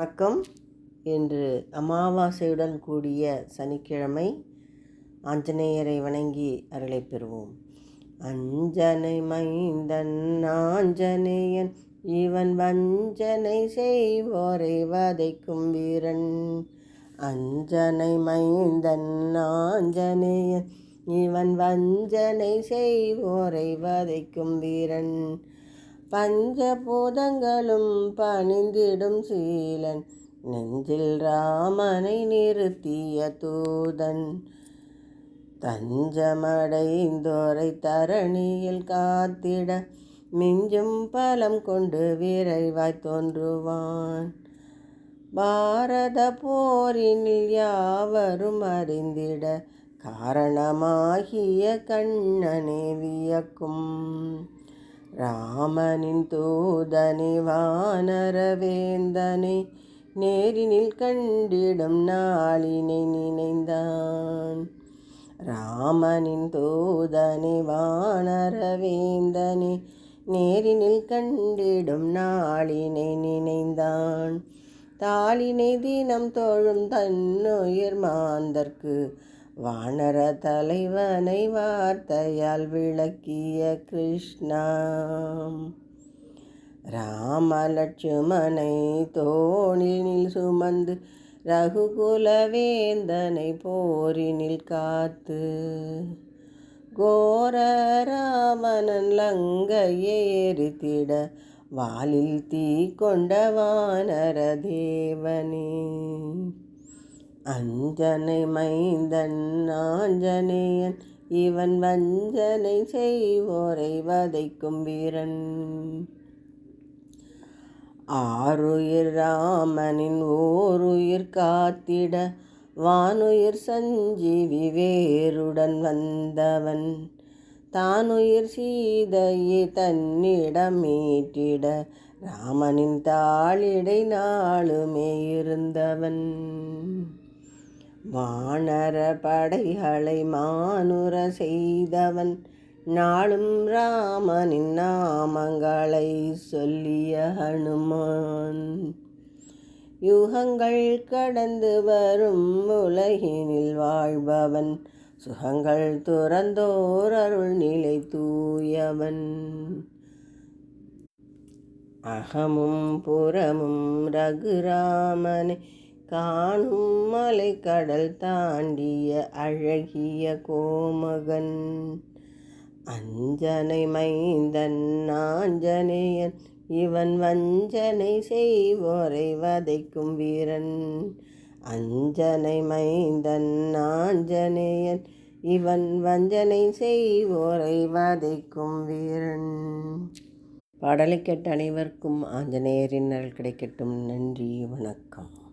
வணக்கம். இன்று அமாவாசையுடன் கூடிய சனிக்கிழமை ஆஞ்சநேயரை வணங்கி அருளை பெறுவோம். அஞ்சனை மைந்தன் ஆஞ்சநேயன் இவன் வஞ்சனை செய்வோரை வதைக்கும் வீரன். அஞ்சனை மைந்தன் ஆஞ்சநேயன் இவன் வஞ்சனை செய்வோரை வதைக்கும் வீரன். பஞ்சபூதங்களும் பணிந்திடும் சீலன் நெஞ்சில் ராமனை நிறுத்திய தூதன். தஞ்சமடைந்தோரை தரணியில் காத்திட மிஞ்சும் பலம் கொண்டு விரைவாய் தோன்றுவான். பாரத போரினில் யாவரும் அறிந்திட காரணமாகிய கண்ணனே வியக்கும். ராமனின் தூதனை வானரவேந்தனை நேரினில் கண்டிடும் நாளினை நினைந்தான். ராமனின் தூதனை வானரவேந்தனை நேரினில் கண்டிடும் நாளினை நினைந்தான். தாளினை தினம் தோழும் தன்னுயிர் மாந்தர்க்கு வானர தலைவனை வார்த்தையால் விளக்கிய கிருஷ்ணா. ராமலட்சுமனை தோணினில் சுமந்து ரகுகுலவேந்தனை போரினில் காத்து கோர ராமனன் லங்கையை எரித்திட வாலில் தீ கொண்ட வானர தேவனே. அஞ்சனை மைந்தன் ஆஞ்சநேயன் இவன் வஞ்சனை செய்வோரை வதைக்கும் வீரன். ஆறுயிர் ராமனின் ஓருயிர் காத்திட வானுயிர் சஞ்சீவி வேருடன் வந்தவன். தானுயிர் சீதையை தன்னிடம் மீட்டிட ராமனின் தாளிடை நாளுமே இருந்தவன். வானர படைகளை மானுர செய்தவன் நாளும் ராமனின் நாமங்களை சொல்லிய ஹனுமான். யுகங்கள் கடந்து வரும் உலகினில் வாழ்பவன் சுகங்கள் துறந்தோர் அருள் நிலை தூயவன். அகமும் புறமும் ரகுராமனே காணும் மலை கடல் தாண்டிய அழகிய கோமகன். அஞ்சனை மைந்தன் ஆஞ்சனேயன் இவன் வஞ்சனை செய்வோரை வதைக்கும் வீரன். அஞ்சனை மைந்தன் ஆஞ்சநேயன் இவன் வஞ்சனை செய்வோரை வதைக்கும் வீரன். பாடலை கேட்ட அனைவருக்கும் ஆஞ்சநேயரின் நல் கிடைக்கட்டும். நன்றி வணக்கம்.